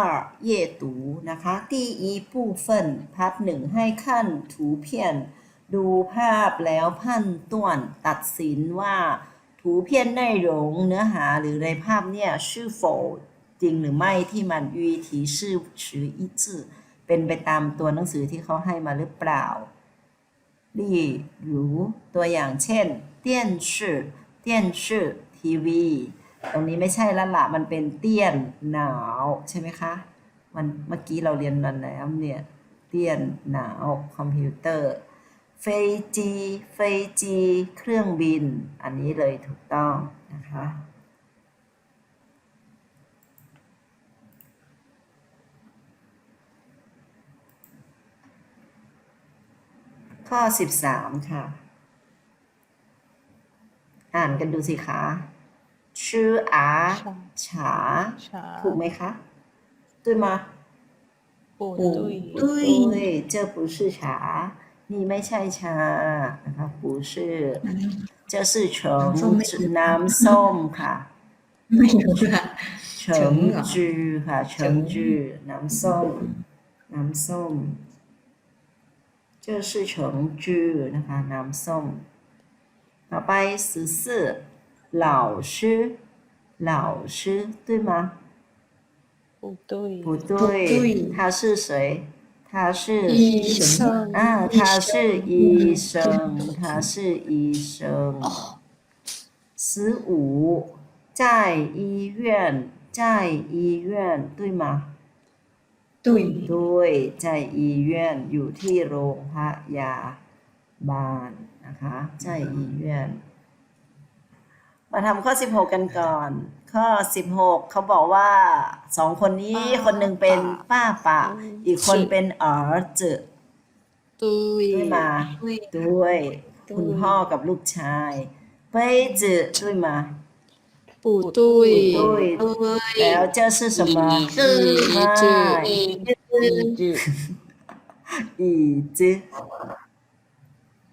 二阅读นะคะ第一部分พาร์ทหนึ่งให้ขั้นถูเพียน ดูภาพแล้วพันต้วนตัดสินว่า ถูเพียนในหลงเนื้อหาหรือในภาพเนี่ยชื่อโฟจริงหรือไม่ที่มันยุยทีชื่อชื่ออีจื่อเป็นไปตามตัวหนังสือที่เขาให้มาหรือเปล่า ลี่หรูตัวอย่างเช่นเตี้ยนชื่อเตี้ยนชื่อทีวี ตรงนี้ไม่ใช่ละละมันเป็นเตี้ยนหนาวใช่ไหมคะ มันเมื่อกี้เราเรียนมันแล้วเนี่ย เตี้ยนหนาวคอมพิวเตอร์เฟจีเฟจีเครื่องบิน อันนี้เลยถูกต้องนะคะข้อ 13 ค่ะ อ่านกันดูสิคะ ชื่ออาฉา 茶 ถูกไหมคะ对吗不不对对对这不是茶นี่ไม่ใช่ชานะคะ不是这是橙子น้ำส้มค่ะ ไม่รู้ละ เฉิ เฉิ ง งเหรอ จือค่ะเฉิง เฉิง จือน้ำส้ม น้ำส้ม这是橙汁นะคะ น้ำส้ม ต่อไป十四 老师老师对吗不对不对不对他是谁他是医生啊他是医生他是医生十五在医院在医院对吗 ตุ้ย ด้วย在医院อยู่ที่โรงพยาบาลนะคะ在医院 มาทำข้อ 16 กันก่อน ข้อ 16 เขาบอกว่าสองคนนี้คนหนึ่งเป็นป้าป่า อีกคนเป็นอ๋อจืตุยด้วยมาตุย ด้วยคุณพ่อกับลูกชายไปจืด้วยมา ปู่ตุยยยแล้วเจ้าชื่อ什么จือไม่จือจือจือีจือ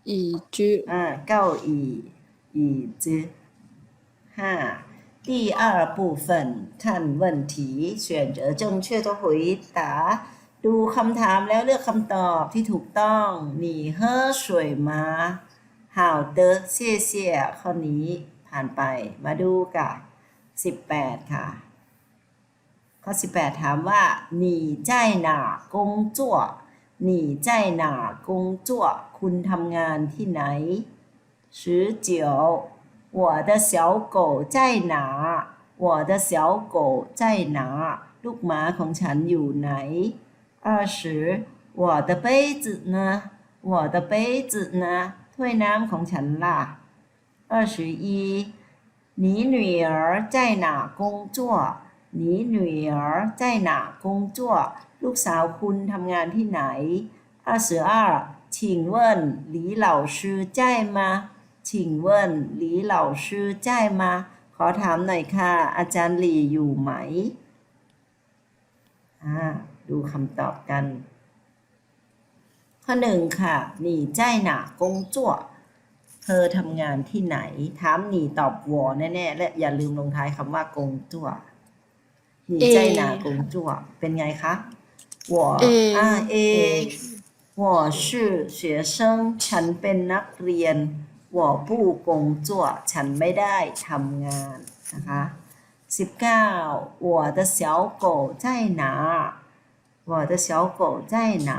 อีจืออ่าเก้าอีอีจือ 哈，第二部分看问题，选择正确的回答。ดูคำถามแล้วเลือกคำตอบที่ถูกต้อง你喝水吗好的谢谢ข้อนี้ผ่านไป มาดูกับ18 ค่ะ ข้อ 18 ถามว่า你在哪工作你在哪工作คุณทำงานที่ไหน19 我的小狗在哪我的小狗在哪ลูกหมาของฉันอยู่ไหน20我的杯子呢我的杯子呢ถ้วยน้ำของฉันล่ะ21你女儿在哪工作你女儿在哪工作ลูกสาวคุณทำงานที่ไหน22请问李老师在吗 请问李老师在吗ขอถามหน่อยค่ะ อาจารย์หลีอยู่ไหมอ่าดูคำตอบกัน ข้อหนึ่งค่ะหนีใจหนากงจั่วเธอทำงานที่ไหน ถามหนีตอบวอแน่ๆ และอย่าลืมลงท้ายคำว่ากงจั่วหนีใจหนากงจั่วเป็นไงคะวอ เอ อ่าเอ 我是学生ฉันเป็นนักเรียน 我不工作ฉันไม่ได้ทำงานนะคะ19我的小狗在哪我的小狗在哪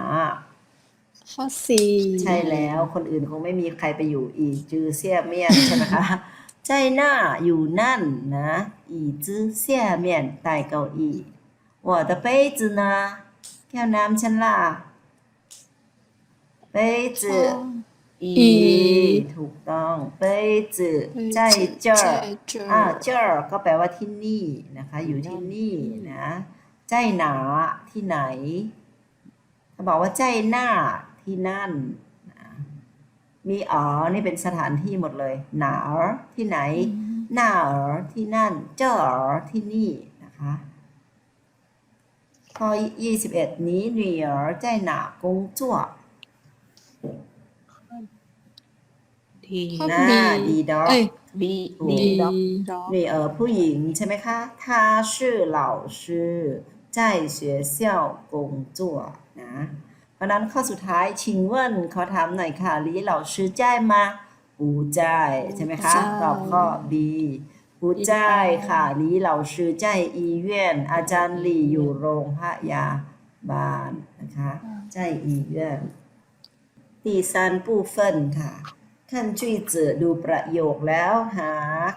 ข้อสี่ ใช่แล้วคนอื่นคงไม่มีใครไปอยู่อีจือเสี่ยเมียนใช่ไหมคะ ใจหน้าอยู่นั่นนะอีจื้อเสี่ยเมียนใต้เก้าอี้我的杯子呢แก้วน้ำฉันล่ะ杯子 อีถูกต้องเปยจื่อใจเจออ่าเจอก็แปลว่าที่นี่นะคะ อยู่ที่นี่นะใจหนาที่ไหนเขาบอกว่าใจหน้าที่นั่น มีอ๋อนี่เป็นสถานที่หมดเลย หนาที่ไหน หน้าอที่นั่น เจออที่นี่นะคะข้อ21นี้เหนือใจ在哪工作 ดี ข้อ นะ บี ดีดอก เอ้ย บี ถูก ดีดอก 女儿ผู้หญิงใช่ไหมคะ她是老师 在学校工作นะ เพราะฉะนั้นข้อสุดท้ายชิงเวินขอถามหน่อยค่ะลีเหล่าชื่อจ่ายมาปูจ่ายใช่ไหมคะ จ่าย ตอบข้อ B ปูจ่ายค่ะลีเหล่าชื่อจ่ายอีเวียนอาจารย์หลีอยู่โรงพยาบาลนะคะจ่ายอีเวียน第三部分ค่ะ ขั้นจุยจือดูประโยคแล้วหา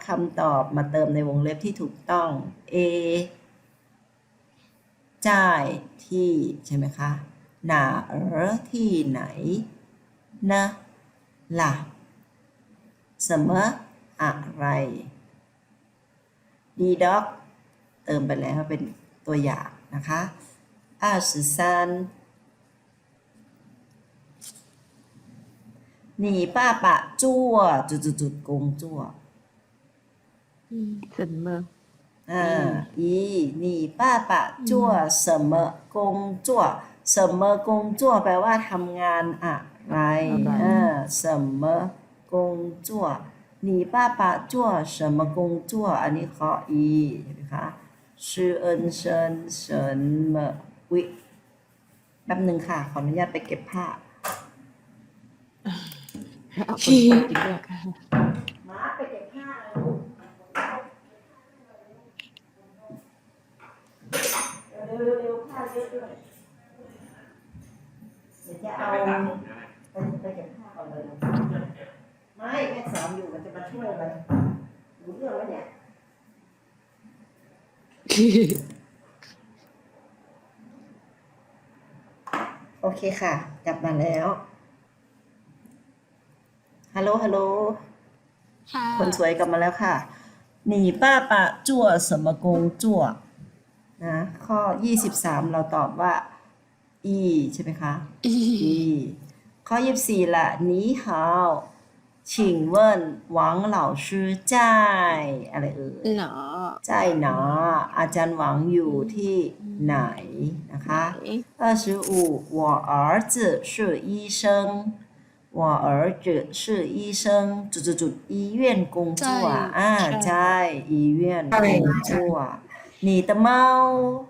คำตอบมาเติมในวงเล็บที่ถูกต้อง A จ่ายที่ใช่ไหมคะ หนาเออที่ไหน นะล่ะเสมออะไร ดีด็อกเติมไปแล้วเป็นตัวอย่างนะคะ二十三 你爸爸ป้าปะจั่วจุดจุดจุดกงจั่วเสมอเอออีแปลว่าทำงานอะไรเออเสมอกงจั่วหนีสมอันนี้ข้ออีค่ะ是恩生นเชิวิแป๊บหนึ่งค่ะ ขออนุญาตไปเก็บผ้า เอาคนไปกินด้วยมาไปเก็บผ้าเร็วเร็วๆผ้าเยอะด้วยเดี๋ยวจะเอาไปไปเก็บผ้าก่อนเลยนะไม่แม่สอนอยู่มันจะมาช่วยอะไรรู้เรื่องแล้วเนี่ยโอเคค่ะ กลับมาแล้ว ฮัลโหล ฮัลโหล ค่ะ คนสวยกลับมาแล้วค่ะ你爸爸做什么工作นะ ข้อ 23 เราตอบว่า e ใช่ไหมคะ อี e ข้อ 24ละ你好请问王老师在อะไรเอ่ย หนอ 在哪อาจารย์หวังอยู่ที่ไหนนะคะ 二十五，我儿子是医生。 我儿子是医生，จุดจุดจุด医院工作啊，在医院工作。你的猫，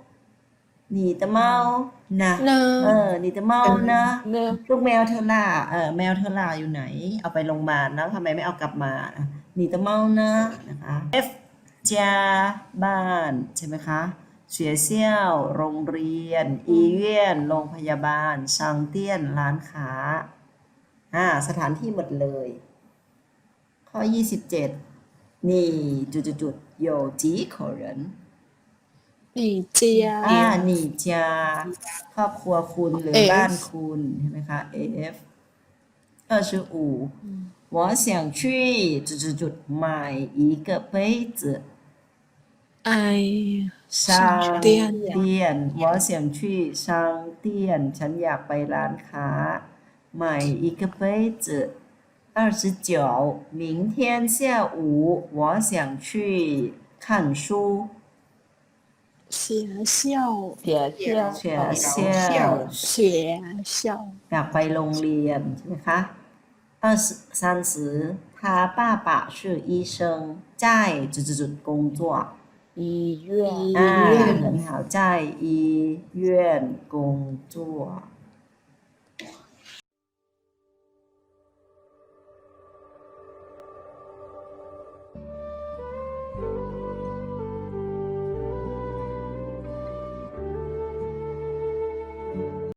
你的猫呢？ เนอ เออ你的猫呢？ เนอ ลูกแมวเธอล่ะเออแมวเธอล่ะอยู่ไหน เอาไปโรงพยาบาลแล้วทำไมไม่เอากลับมาหนีตะเมานะนะคะ F จาบ้านใช่ไหมคะเสียเซี่ยวโรงเรียน อีเวียนโรงพยาบาลซังเตี้ยน ร้านค้า อ่าสถานที่หมดเลย ข้อ 27นี่จุดจุดจุดๆๆ有几口人 หนีเจีย อ่าหนีจาครอบครัวคุณหรือ F บ้านคุณใช่ไหมคะ AF 二十五我想去จุดจุดจุดๆๆ买一个杯子 ไอ 商店店我想去商店ฉันอยากไปร้านค้า 买一个杯子二十九明天下午我想去看书 เสียเซี่ยว เสียเชี่ยว 学校 เสียเซี่ยว อยากไปโรงเรียนใช่ไหมคะ二十三十他爸爸是医生在จุดจุดจุด工作 อีเ院 อ่า很好在医院工作